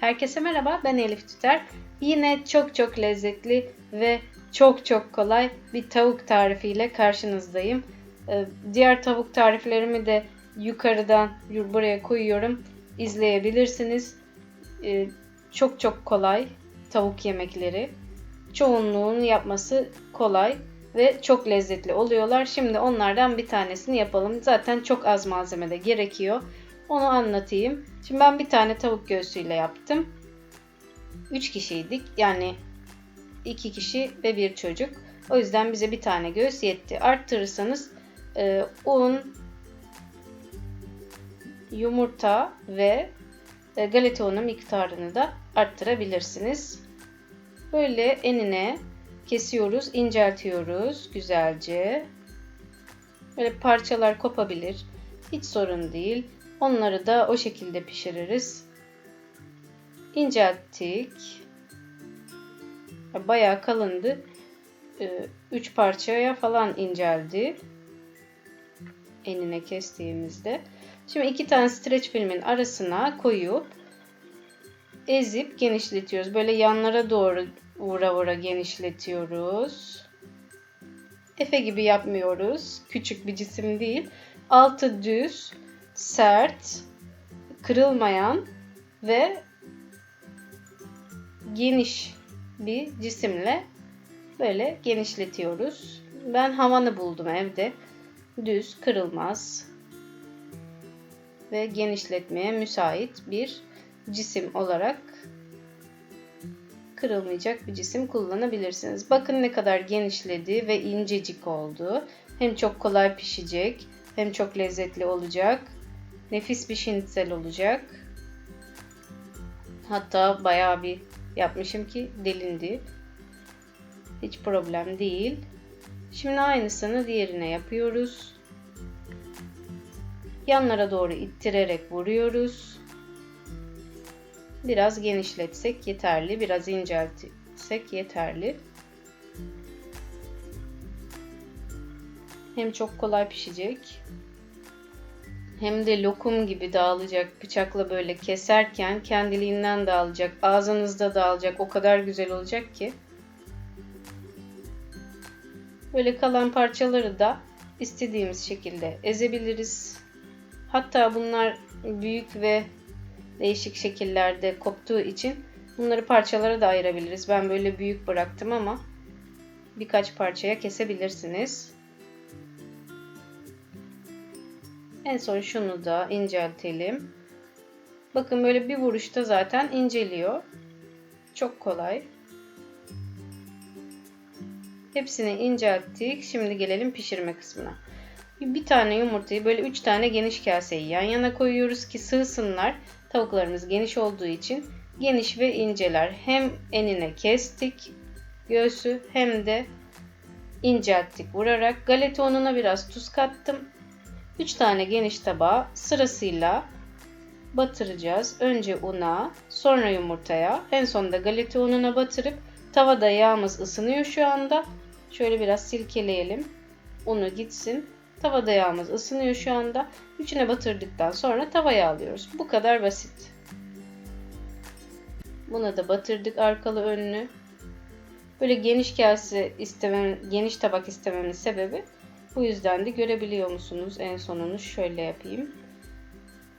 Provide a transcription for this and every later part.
Herkese merhaba, ben Elif Tüter. Yine çok çok lezzetli ve çok çok kolay bir tavuk tarifiyle karşınızdayım. Ee, Diğer tavuk tariflerimi de yukarıdan buraya koyuyorum. İzleyebilirsiniz. Ee, Çok çok kolay tavuk yemekleri. Çoğunluğun yapması kolay ve çok lezzetli oluyorlar. Şimdi onlardan bir tanesini yapalım. Zaten çok az malzeme de gerekiyor. Onu anlatayım. Şimdi ben bir tane tavuk göğsüyle yaptım. 3 kişiydik. Yani 2 kişi ve bir çocuk. O yüzden bize bir tane göğüs yetti. Arttırırsanız e, un, yumurta ve e, galeta unu miktarını da arttırabilirsiniz. Böyle enine kesiyoruz, inceltiyoruz güzelce. Böyle parçalar kopabilir. Hiç sorun değil. Onları da o şekilde pişiririz. İncelttik. Bayağı kalındı. 3 parçaya falan inceldi. Enine kestiğimizde. Şimdi iki tane streç filmin arasına koyup ezip genişletiyoruz. Böyle yanlara doğru vura vura genişletiyoruz. Efe gibi yapmıyoruz. Küçük bir cisim değil. Altı düz, sert, kırılmayan ve geniş bir cisimle böyle genişletiyoruz. Ben havanı buldum evde. Düz, kırılmaz ve genişletmeye müsait bir cisim olarak kırılmayacak bir cisim kullanabilirsiniz. Bakın ne kadar genişledi ve incecik oldu. Hem çok kolay pişecek hem çok lezzetli olacak. Nefis bir şinitsel olacak. Hatta bayağı bir yapmışım ki delindi. Hiç problem değil. Şimdi aynısını diğerine yapıyoruz. Yanlara doğru ittirerek vuruyoruz. Biraz genişletsek yeterli. Biraz inceltsek yeterli. Hem çok kolay pişecek. Hem de lokum gibi dağılacak. Bıçakla böyle keserken kendiliğinden dağılacak. Ağzınızda dağılacak. O kadar güzel olacak ki. Böyle kalan parçaları da istediğimiz şekilde ezebiliriz. Hatta bunlar büyük ve değişik şekillerde koptuğu için bunları parçalara da ayırabiliriz. Ben böyle büyük bıraktım ama birkaç parçaya kesebilirsiniz. En son şunu da inceltelim. Bakın böyle bir vuruşta zaten inceliyor. Çok kolay. Hepsini incelttik. Şimdi gelelim pişirme kısmına. Bir tane yumurtayı böyle 3 tane geniş kaseyi yan yana koyuyoruz ki sığsınlar. Tavuklarımız geniş olduğu için geniş ve inceler. Hem enine kestik göğsü hem de incelttik vurarak. Galeta ununa biraz tuz kattım. 3 tane geniş tabağa sırasıyla batıracağız. Önce una, sonra yumurtaya, en sonunda galeta ununa batırıp tavada yağımız ısınıyor şu anda. Şöyle biraz silkeleyelim. Unu gitsin. Tavada yağımız ısınıyor şu anda. İçine batırdıktan sonra tavaya alıyoruz. Bu kadar basit. Buna da batırdık arkalı önlü. Böyle geniş kase istemem, geniş tabak istememin sebebi bu yüzden de görebiliyor musunuz? En sonunu şöyle yapayım.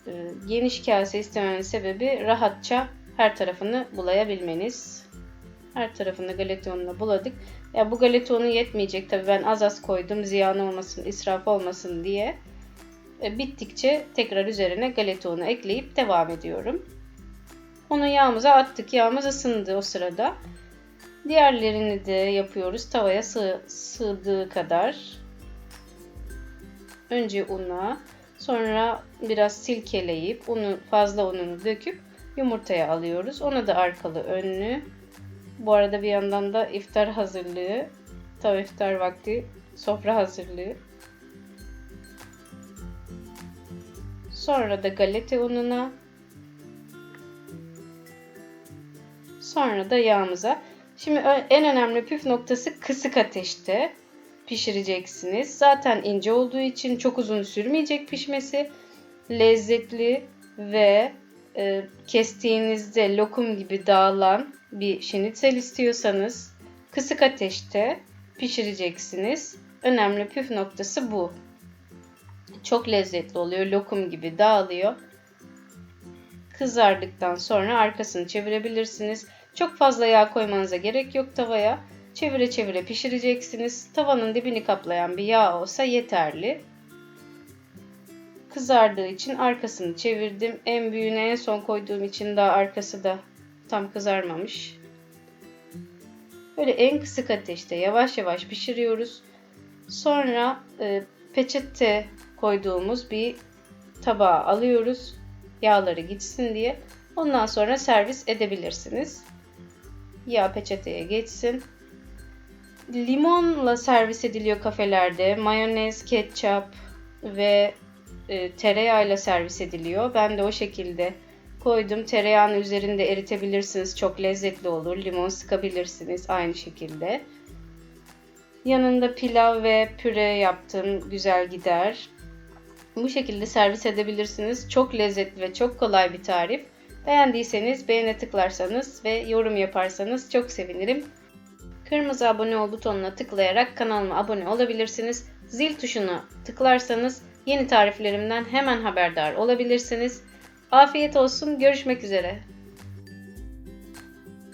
Ee, geniş kase istememin sebebi rahatça her tarafını bulayabilmeniz. Her tarafını galetonla buladık. Ya bu galetonu yetmeyecek tabii ben az az koydum ziyan olmasın, israf olmasın diye. E, bittikçe tekrar üzerine galetonu ekleyip devam ediyorum. Onu yağımıza attık. Yağımız ısındı o sırada. Diğerlerini de yapıyoruz. Tavaya sığ, sığdığı kadar. Önce una, sonra biraz silkeleyip unu fazla ununu döküp yumurtaya alıyoruz. Ona da arkalı önlü bu arada bir yandan da iftar hazırlığı, tam iftar vakti sofra hazırlığı. Sonra da galeta ununa. Sonra da yağımıza. Şimdi en önemli püf noktası kısık ateşte pişireceksiniz. Zaten ince olduğu için çok uzun sürmeyecek pişmesi. Lezzetli ve e, kestiğinizde lokum gibi dağılan bir şinitsel istiyorsanız kısık ateşte pişireceksiniz. Önemli püf noktası bu. Çok lezzetli oluyor. Lokum gibi dağılıyor. Kızardıktan sonra arkasını çevirebilirsiniz. Çok fazla yağ koymanıza gerek yok tavaya. Çevire çevire pişireceksiniz. Tavanın dibini kaplayan bir yağ olsa yeterli. Kızardığı için arkasını çevirdim. En büyüğünü en son koyduğum için daha arkası da tam kızarmamış. Böyle en kısık ateşte yavaş yavaş pişiriyoruz. Sonra e, peçete koyduğumuz bir tabağa alıyoruz. Yağları gitsin diye. Ondan sonra servis edebilirsiniz. Yağ peçeteye geçsin. Limonla servis ediliyor kafelerde. Mayonez, ketçap ve e, tereyağıyla servis ediliyor. Ben de o şekilde koydum. Tereyağını üzerinde eritebilirsiniz. Çok lezzetli olur. Limon sıkabilirsiniz aynı şekilde. Yanında pilav ve püre yaptım. Güzel gider. Bu şekilde servis edebilirsiniz. Çok lezzetli ve çok kolay bir tarif. Beğendiyseniz beğene tıklarsanız ve yorum yaparsanız çok sevinirim. Kırmızı abone ol butonuna tıklayarak kanalıma abone olabilirsiniz. Zil tuşuna tıklarsanız yeni tariflerimden hemen haberdar olabilirsiniz. Afiyet olsun. Görüşmek üzere.